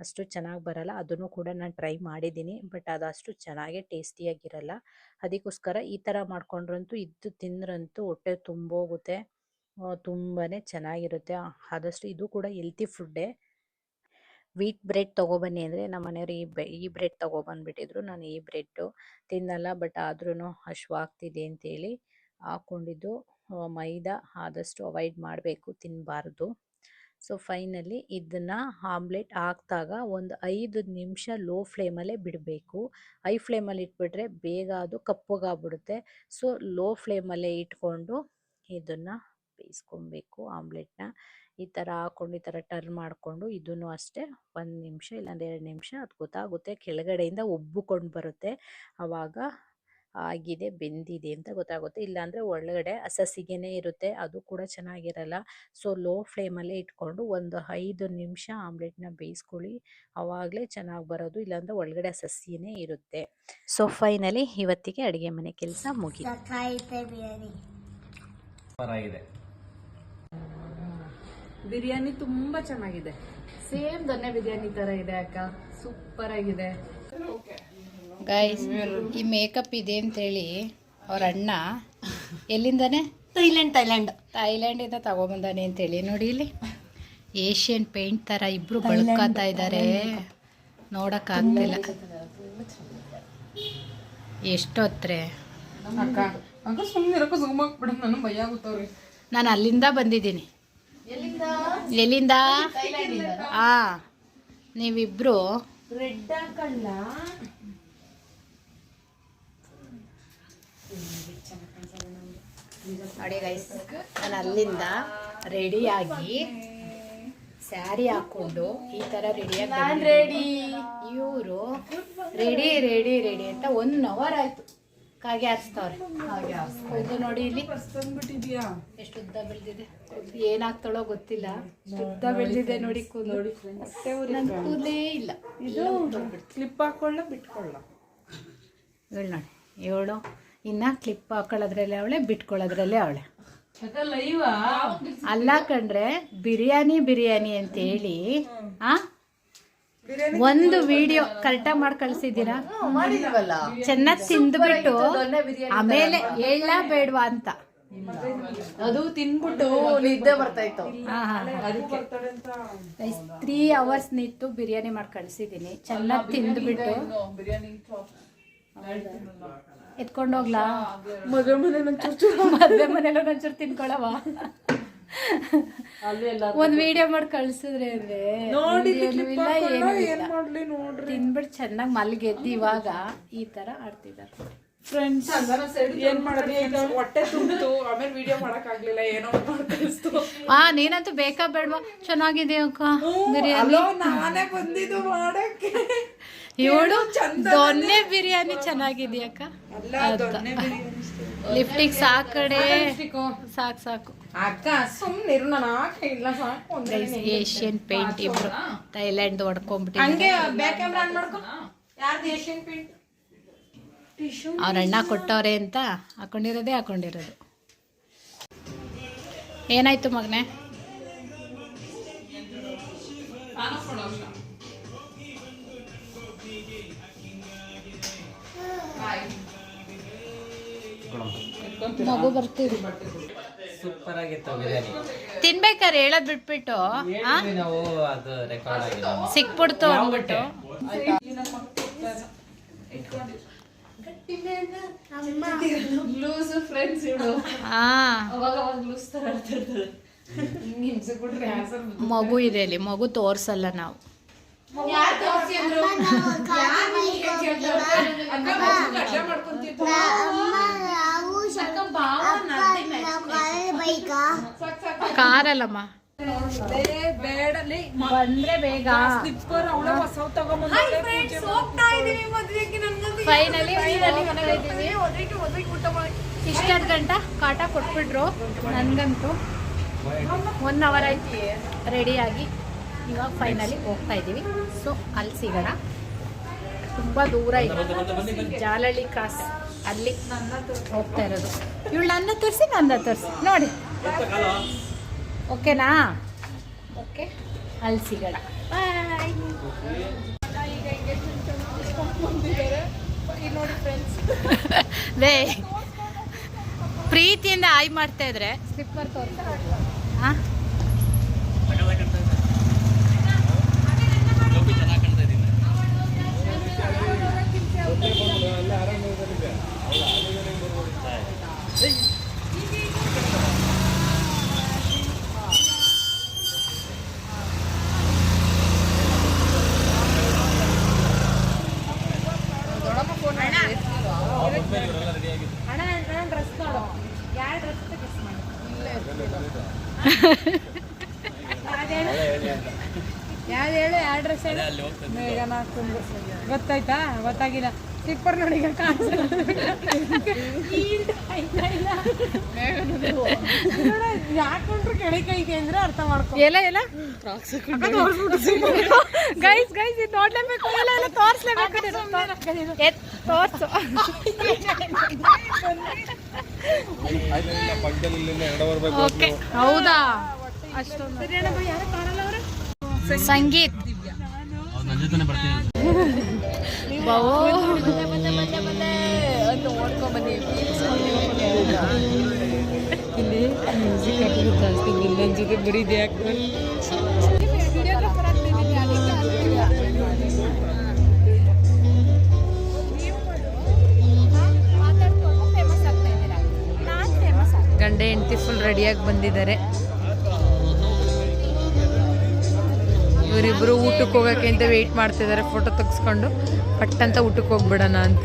ಅಷ್ಟು ಚೆನ್ನಾಗಿ ಬರಲ್ಲ. ಅದನ್ನು ಕೂಡ ನಾನು ಟ್ರೈ ಮಾಡಿದ್ದೀನಿ. ಬಟ್ ಅದು ಅಷ್ಟು ಚೆನ್ನಾಗೇ ಟೇಸ್ಟಿಯಾಗಿರಲ್ಲ. ಅದಕ್ಕೋಸ್ಕರ ಈ ಥರ ಮಾಡ್ಕೊಂಡ್ರಂತೂ, ಇದ್ದು ತಿಂದ್ರಂತೂ ಹೊಟ್ಟೆ ತುಂಬೋಗುತ್ತೆ. ತುಂಬಾ ಚೆನ್ನಾಗಿರುತ್ತೆ. ಆದಷ್ಟು ಇದು ಕೂಡ ಹೆಲ್ತಿ ಫುಡ್ಡೇ ವೀಟ್ ಬ್ರೆಡ್ ತೊಗೊಬನ್ನಿ ಅಂದರೆ ನಮ್ಮ ಮನೆಯವರು ಈ ಬ್ರೆ ಈ ಬ್ರೆಡ್ ತೊಗೊಬಂದ್ಬಿಟ್ಟಿದ್ರು. ನಾನು ಈ ಬ್ರೆಡ್ಡು ತಿನ್ನಲ್ಲ. ಬಟ್ ಆದ್ರೂ ಹಶ್ವಾಗ್ತಿದೆ ಅಂತೇಳಿ ಹಾಕ್ಕೊಂಡಿದ್ದು ಮೈದಾ ಆದಷ್ಟು ಅವಾಯ್ಡ್ ಮಾಡಬೇಕು ತಿನ್ನಬಾರ್ದು ಸೊ ಫೈನಲಿ ಇದನ್ನು ಆಮ್ಲೆಟ್ ಹಾಕ್ದಾಗ ಒಂದು ಐದು ನಿಮಿಷ ಲೋ ಫ್ಲೇಮಲ್ಲೇ ಬಿಡಬೇಕು. ಹೈ ಫ್ಲೇಮಲ್ಲಿ ಇಟ್ಬಿಟ್ರೆ ಬೇಗ ಅದು ಕಪ್ಪಗಾಗ್ಬಿಡುತ್ತೆ. ಸೊ ಲೋ ಫ್ಲೇಮಲ್ಲೇ ಇಟ್ಕೊಂಡು ಇದನ್ನು ಬೇಯಿಸ್ಕೊಬೇಕು ಆಮ್ಲೆಟ್ನ. ಈ ಥರ ಹಾಕ್ಕೊಂಡು, ಈ ಥರ ಟರ್ನ್ ಮಾಡಿಕೊಂಡು ಇದನ್ನು ಅಷ್ಟೇ ಒಂದು ನಿಮಿಷ ಇಲ್ಲಾಂದ್ರೆ ಎರಡು ನಿಮಿಷ, ಅದು ಗೊತ್ತಾಗುತ್ತೆ. ಕೆಳಗಡೆಯಿಂದ ಉಬ್ಬಿಕೊಂಡು ಬರುತ್ತೆ. ಆವಾಗ ಆಗಿದೆ ಬೆಂದಿದೆ ಅಂತ ಗೊತ್ತಾಗುತ್ತೆ. ಇಲ್ಲಾಂದರೆ ಒಳಗಡೆ ಅಸಸಿಗೆನೇ ಇರುತ್ತೆ ಅದು ಕೂಡ ಚೆನ್ನಾಗಿರಲ್ಲ. ಸೊ ಲೋ ಫ್ಲೇಮಲ್ಲೇ ಇಟ್ಕೊಂಡು ಒಂದು ಐದು ನಿಮಿಷ ಆಮ್ಲೆಟ್ನ ಬೇಯಿಸ್ಕೊಳ್ಳಿ. ಆವಾಗಲೇ ಚೆನ್ನಾಗಿ ಬರೋದು ಇಲ್ಲಾಂದರೆ ಒಳಗಡೆ ಅಸಸಿಯೇ ಇರುತ್ತೆ. ಸೊ ಫೈನಲಿ ಇವತ್ತಿಗೆ ಅಡುಗೆ ಮನೆ ಕೆಲಸ ಮುಗಿ ಬಿರಿಯಾನಿ. ತುಂಬಾ ಚೆನ್ನಾಗಿದೆ. ಸೇಮ್ ದೊನ್ನೆ ಬಿರಿಯಾನಿ ತರ ಇದೆ ಅಕ್ಕ. ಸೂಪರ್ ಆಗಿದೆ. ಗೈಸ್ ಈ ಮೇಕಪ್ ಇದೆ ಅಂತೇಳಿ ಅವ್ರ ಅಣ್ಣ ಎಲ್ಲಿಂದಾನೆ? Thailand Thailand. ಥೈಲ್ಯಾಂಡಿಂದ ತಗೊಬಂದಾನೆ ಅಂತೇಳಿ. ನೋಡಿ ಇಲ್ಲಿ. ಏಷ್ಯನ್ ಪೇಂಟ್ ಥರ ಇಬ್ರು ಬಳಕಾತಾ ಇದ್ದಾರೆ ನೋಡೋಕ್ಕಾಗ್ತಿಲ್ಲ. ಎಷ್ಟೊತ್ತರೆ? ನಾನು ಅಲ್ಲಿಂದ ಬಂದಿದ್ದೀನಿ. ಎಲ್ಲಿಂದ? ಆ ನೀವಿಬ್ರು ರೆಡ್ ಹಾಕಲ್ಲ ನೋಡಿ ಗೈಸ್ ನಾನು ಅಲ್ಲಿಂದ ರೆಡಿಯಾಗಿ ಸ್ಯಾರಿ ಹಾಕೊಂಡು ಈ ತರ ರೆಡಿಯಾಗಿ ರೆಡಿ ಇವರು ರೆಡಿ ರೆಡಿ ರೆಡಿ ಅಂತ ಒನ್ ಅವರ್ ಆಯ್ತು. ಕಾಗೆ ಹಾರಿಸ್ತವ್ರೆ. ಇದು ನೋಡಿ ಇಲ್ಲಿ. ಎಷ್ಟು ಉದ್ದ ಬೆಳೆದಿದೆ. ಏನಾಗ್ತಾಳೋ ಗೊತ್ತಿಲ್ಲ. ಉದ್ದ ಬೆಳೆದಿದೆ ನೋಡಿ ಕೂದಲು. ನನ್ನ ಕೂದಲೇ ಇಲ್ಲ. ಇದು ಕ್ಲಿಪ್ ಹಾಕೊಳ್ಳ ಬಿಟ್ಕೊಳ್ಳ. ಹೇಳ ನೋಡಿ ಇವಳು ಇನ್ನ ಕ್ಲಿಪ್ ಹಾಕೊಳ್ಳೋದ್ರಲ್ಲೇ ಅವಳೆ ಬಿಟ್ಕೊಳ್ಳೋದ್ರಲ್ಲೇ ಅವಳೆ. ಲೈವ ಅಲ್ಲ ಕಂಡ್ರೆ ಬಿರಿಯಾನಿ ಬಿರಿಯಾನಿ ಅಂತ ಹೇಳಿ ಆ? ಒಂದು ವಿಡಿಯೋ ಕರೆಕ್ಟಾಗಿ ಮಾಡಿ ಕಳ್ಸಿದ್ದೀರಾ? ಮಾಡಿದೀವಲ್ಲ. ಚೆನ್ನಾಗಿ ತಿಂದ್ಬಿಟ್ಟು ಆಮೇಲೆ ಹೇಳ ಬೇಡವಾ ಅಂತ. ಅದು ತಿನ್ಬಿಟ್ಟು ನಿದ್ದೆ ಬರ್ತಾ ಇತ್ತು. ತ್ರೀ ಅವರ್ಸ್ ನಿಂತು ಬಿರಿಯಾನಿ ಮಾಡಿ ಕಳ್ಸಿದ್ದೀನಿ. ಚೆನ್ನಾಗಿ ತಿಂದ್ಬಿಟ್ಟು. ಬಿರಿಯಾನಿ ಎತ್ಕೊಂಡೋಗ್ಲಾ? ಮದುವೆ ಮನೆ ಮದ್ವೆ ಮನೇಲೂ ಒಂಚೂರು ತಿನ್ಕೊಳವ ಒಂದ್ ವಿಡಿಯೋ ಮಾಡಿ ಕಳ್ಸಿದ್ರೆ ಅಂದ್ರೆ ತಿನ್ಬಿಟ್ಟು ಚೆನ್ನಾಗಿ ಮಲ್ಗೆದ್ದು ಇವಾಗ ಈ ತರ ಆಡ್ತಿದಾರೆ. ಫ್ರೆಂಡ್ಸ್ ಏನ್ ಮಾಡೋದು ಈಗ? ಹೊಟ್ಟೆ ತುಂಬಿತು. ಆಮೇಲೆ ವಿಡಿಯೋ ಮಾಡಕ್ ಆಗ್ಲಿಲ್ಲ ಏನೋ ಒಂದ್ ಮಾಡ್ ಆ ನೀನಂತೂ ಬೇಕಾ ಬೇಡವಾ? ಚೆನ್ನಾಗಿದೆ ಅಕ್ಕ ಬಿರಿಯಾನಿ. ನಾನೇ ಬಂದಿದ್ದು ಮಾಡಕ್ಕೆ. ಇವಳು ದೊನ್ನೆ ಬಿರಿಯಾನಿ ಚೆನ್ನಾಗಿದ್ಯಾಕ ಅಕ್ಕ ಅಲ್ಲ ದೊನ್ನೆ ಬಿರಿಯಾನಿ ಲಿಫ್ಟಿಗೆ ಸಾಕಡೆ ಸಾಕು ಸಾಕು ಅಕ್ಕ ಸುಮ್ನಿರು ನಾನು ಹಾಕ ಇಲ್ಲ ಸಾಕು ಏಷ್ಯನ್ ಪೇಂಟ್ ಇಬ್ರು ಥೈಲ್ಯಾಂಡ್ ಹೊಡ್ಕೊಂಡ್ಬಿಟ್ಟು ಹಂಗೆ ಬ್ಯಾಕ್ ಕ್ಯಾಮ್ರಾ ಆನ್ ಮಾಡ್ಕೊ. ಯಾರ್ದು ಏಷ್ಯನ್ ಪೇಂಟ್ ಅವ್ರ ಅಣ್ಣ ಕೊಟ್ಟವ್ರೆ ಅಂತ ಹಾಕೊಂಡಿರೋದೇ ಹಾಕೊಂಡಿರೋದು. ಏನಾಯ್ತು ಮಗನೆ? ಮಗು ಬರ್ತೀವಿ ಸೂಪರ್ ಆಗಿತ್ತು ಬಿರಿಯಾನಿ. ತಿನ್ಬೇಕಾರೆ ಹೇಳೋದ್ ಬಿಟ್ಬಿಟ್ಟು ಆ? ಹೇಳಿದ್ವಿ ನಾವು ಅದು ರೆಕಾರ್ಡ್ ಆಗಿದೆ ಸಿಕ್ಬಿಡ್ತು ಅಂದ್ಬಿಟ್ಟು. ಲೂಸ್ ಫ್ರೆಂಡ್ಸ್ ಇಡು ಹಾ ಅವಾಗ ಅವಾಗ ಲೂಸ್ ತರ ಆಡ್ತಿರ್ತಾರೆ ಹಿಂಗ್ ಹಿಂಸೆ ಕೊಟ್ರೆ ಯಾಸರ್ ಮಗು ಇದೆ ಅಲ್ಲಿ ಮಗು ತೋರ್ಸಲ್ಲ ನಾವು ತೋರ್ಸಿ ಅಂದ್ರು? ಯಾರ್ ನಿಂಗೆ ಕೇಳ್ತಾರೆ? ಅಕ್ಕ ಮಗು ಗಡ್ಡ ಮಾಡ್ಕೊಂತಿತ್ತು. ಅಕ್ಕ ಬಾವ ನಡ್ದಿ ಮೆಚ್ಚಿಗೆ. ಸಾಕ್ ಸಾಕ್ ಆಯ್ತು. ಕಾರಲ್ಲಮ್ಮ ಲೇ, ಬೇಡ ಲೇ, ಮ- ಬಂದ್ರೆ ಬೇಗ ಸ್ಲಿಪ್ಪರ್ ಅವಳ ಹೊಸವ್ ತಗೊಂಬಂದಿದ್ದಾಳೆ, ಪೂಜೆ ಫೈನಲಿ ಇಷ್ಟೊಂದು ಗಂಟ ಕಾಟ ಕೊಟ್ಬಿಟ್ರು. ನನ್ಗಂತೂ ಒನ್ ಅವರ್ ಆಯ್ತು ರೆಡಿಯಾಗಿ ಇವಾಗ ಫೈನಲಿ ಹೋಗ್ತಾ ಇದ್ದೀವಿ. ಸೊ ಅಲ್ಲಿ ಸಿಗೋಣ. ತುಂಬ ದೂರ ಇದೆ. ಜಾಲಳ್ಳಿ ಕ್ರಾಸ್ ಅಲ್ಲಿ ಹೋಗ್ತಾ ಇರೋದು. ಇವಳು ನನ್ನ ತೋರಿಸಿ ನನ್ನ ತೋರಿಸಿ. ನೋಡಿ. ಓಕೆನಾ? ಓಕೆ. ಅಲ್ಲಿ ಸಿಗೋಣ. ಬಾಯ್. ಪ್ರೀತಿಯಿಂದ ಆಯ್ ಮಾಡ್ತಾ ಇದ್ರೆ ಸ್ಲಿಪ್ಪರ್ ತೋರಿಸ್ಬೋದು ಹಾಂ ನನ್ನ ಡ್ರೆಸ್ ನೋಡು ಯಾವ ಡ್ರೆಸ್ ಗೆಸ್ ಮಾಡಿ ಯಾವ್ದು ಹೇಳು ಯಾವ ಡ್ರೆಸ್ ಹೇಳು ಮೇಘನ ಕುಂಬ್ರ ಗೊತ್ತಾಯ್ತಾ? ಗೊತ್ತಾಗಿಲ್ಲ. ಸ್ಲಿಪ್ಪರ್ ನೋಡಿ ಯಾಕೊಂಡ್ರು ಕೆಳಕೈತೆ ಅಂದ್ರೆ ಅರ್ಥ ಮಾಡ್ಕೊ. ಎಲ್ಲ ಎಲ್ಲ? ಗೈಸ್ ಗೈಸ್ ಇದು ನೋಡ್ಲೇಬೇಕು. ಎಲ್ಲ ಎಲ್ಲ ತೋರಿಸ್ಲೇಬೇಕು ಎತ್ ತೋರ್ಸು. ಓಕೆ ಹೌದಾ? ಅಷ್ಟೊಂದು ಸಂಗೀತ್. ಬಾವೋ. ಇಲ್ಲಿ ಮ್ಯೂಸಿಕ್ ಹಾಕಿದ್ರೆ ಜಾಸ್ತಿ ಇನ್ನೊಂದ್ ಜೊತೆ ಬರೀದೆ ಯಾಕೆ ಗಂಡ ಹೆಂಡತಿ ಫುಲ್ ರೆಡಿಯಾಗಿ ಬಂದಿದ್ದಾರೆ. ಇವರಿಬ್ರು ಊಟಕ್ಕೆ ಹೋಗಕ್ಕೆ ಅಂತ ವೆಯ್ಟ್ ಮಾಡ್ತಿದ್ದಾರೆ ಫೋಟೋ ತೆಗೆಸ್ಕೊಂಡು. ಪಟ್ಟಂತ ಊಟಕ್ಕೆ ಹೋಗ್ಬಿಡೋಣ ಅಂತ.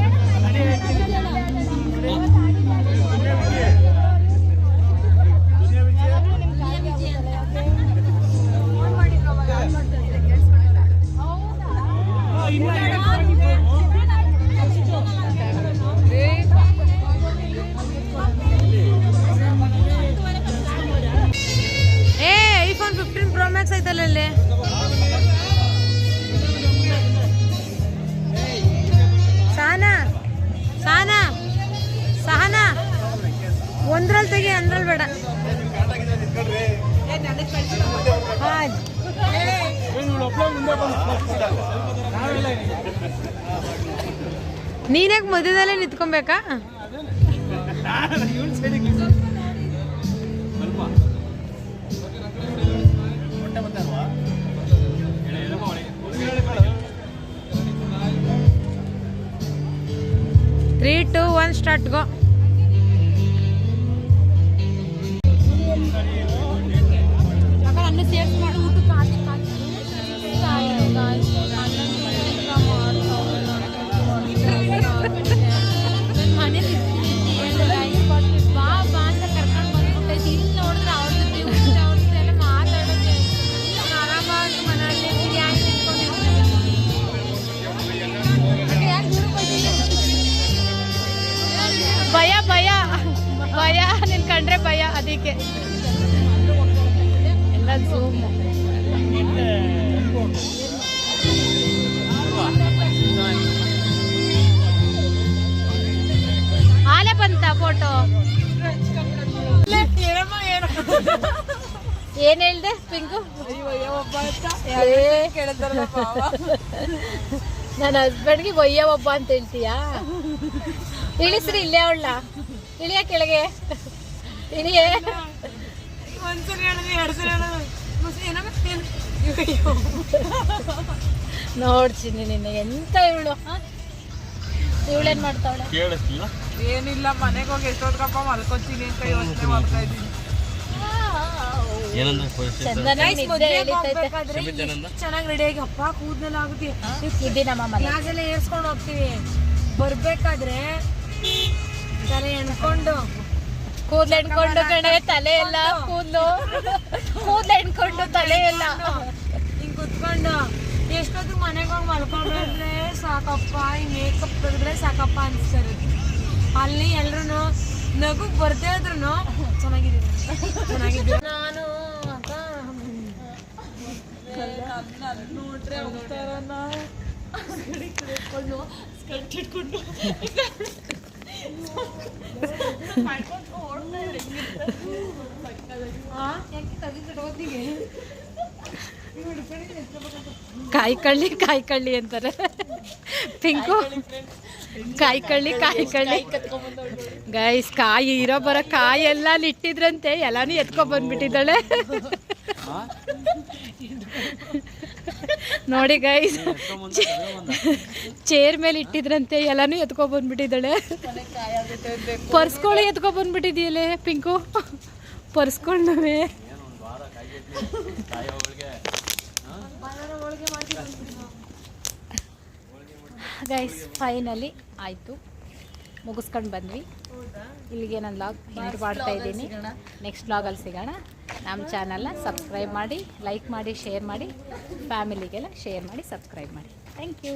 ಸಾನಾ? ಸಾನಾ? ಸಹನಾ ಒಂದ್ರಲ್ಲಿ ತೆಗಿ ಅಂದ್ರಲ್ಲಿ ಬೇಡ. ನೀನ್ಯಾಕೆ ಮಧ್ಯದಲ್ಲೇ ನಿಂತ್ಕೊಬೇಕಾ? Three two one start go ಅದಕ್ಕೆ ಎಲ್ಲ ಝೂಮ್ ಆಲೆ ಬಂತ ಫೋಟೋ ಏನ್ ಹೇಳ್ದೆ ಪಿಂಕು? ನನ್ನ ಹಸ್ಬೆಂಡ್ಗೆ ಒಯ್ಯ ಒಬ್ಬ ಅಂತ ಹೇಳ್ತೀಯಾ? ಇಳಿಸ್ರಿ ಇಲ್ಲೇ ಅವಳ ಇಳಿಯ ಕೆಳಗೆ. ನೋಡ್ತೀನಿ ನಿನ್ನೆ ಎಂತ ಇವಳು ಇವಳೇನ್ ಮಾಡ್ತಾವಳೆ? ಕೇಳಿಸ್ತಿಲ್ಲ ಏನಿಲ್ಲ ಮನೆಗೆ ಹೋಗಿ ಎಷ್ಟೊತ್ಕಪ್ಪ ಮಲ್ಕೊತೀನಿ ಅಂತ ಯೋಚನೆ ಮಾಡ್ತಾ ಇದ್ದೀನಿ. ಏನಂದ್ರೆ ಚೆನ್ನಾಗಿ ರೆಡಿಯಾಗಿ ಅಪ್ಪ ಕೂದಲೆಲ್ಲ ಆಗುತ್ತೆ. ಇದ್ದಿ ನಮ್ಮ ಮನೆ. ಏರ್ಸ್ಕೊಂಡು ಹೋಗ್ತೀವಿ. ಬರ್ಬೇಕಾದ್ರೆ ತಲೆ ಎಣ್ಕೊಂಡು ಕೂದ್ಲು ಎಣ್ಕೊಂಡು ಕಣೆ ತಲೆ ಎಲ್ಲ ಕೂದಲು. ಕೂದ್ಲು ಎಣ್ಕೊಂಡು ತಲೆ ಎಲ್ಲ. ಹಿಂಗ್ ಕುತ್ಕೊಂಡು ಎಷ್ಟೊತ್ತು ಮನೆಗೆ ಹೋಗಿ ಮಲ್ಕೊಂಡ್ರೆ ಸಾಕಪ್ಪ ಈ ಮೇಕಪ್ ತೆಗೆದ್ರೆ ಸಾಕಪ್ಪ ಅನ್ಸ್ತಾರೆ ಅಲ್ಲಿ ಎಲ್ರು ನಗು ಬರ್ತೇ ಇದ್ರು ಚೆನ್ನಾಗಿದ್ದೀನಿ ಚೆನ್ನಾಗಿದ್ದೀನಿ ನಾನು ಅಕ್ಕ. ಕಾಯಿ ಕಳ್ಳಿ ಕಾಯಿ ಕಳ್ಳಿ ಅಂತಾರೆ. ಪಿಂಕು ಕಾಯಿ ಕಳ್ಳಿ ಕಾಯಿ ಕಳ್ಳಿ ಗೈಸ್ ಕಾಯಿ ಇರೋ ಬರೋ ಕಾಯಿ ಎಲ್ಲ ಇಟ್ಟಿದ್ರಂತೆ ಎಲ್ಲಾನು ಎತ್ಕೊ ಬಂದ್ಬಿಟ್ಟಿದ್ದಾಳೆ. ನೋಡಿ ಗೈಸ್ ಚೇರ್ ಮೇಲೆ ಇಟ್ಟಿದ್ರಂತೆ ಎಲ್ಲಾನು ಎತ್ಕೊ ಬಂದ್ಬಿಟ್ಟಿದ್ದಾಳೆ. ಪರ್ಸ್ಗಳು ಎತ್ಕೊ ಬಂದ್ಬಿಟ್ಟಿದೆಯಲ್ಲೇ ಪಿಂಕು. ಪರ್ಸ್ಕೊಂಡವೆ ಗೈಸ್ ಫೈನಲಿ ಆಯಿತು. ಮುಗಿಸ್ಕೊಂಡು ಬಂದ್ವಿ. ಇಲ್ಲಿಗೆ ನಾನು ಲಾಗ್ ಎಂಡ್ ಮಾಡ್ತಾ ಇದ್ದೀನಿ. ನೆಕ್ಸ್ಟ್ ಲಾಗಲ್ಲಿ ಸಿಗೋಣ. ನಮ್ಮ ಚಾನಲ್ನ ಸಬ್ಸ್ಕ್ರೈಬ್ ಮಾಡಿ ಲೈಕ್ ಮಾಡಿ ಶೇರ್ ಮಾಡಿ ಫ್ಯಾಮಿಲಿಗೆಲ್ಲ ಶೇರ್ ಮಾಡಿ ಸಬ್ಸ್ಕ್ರೈಬ್ ಮಾಡಿ. Thank you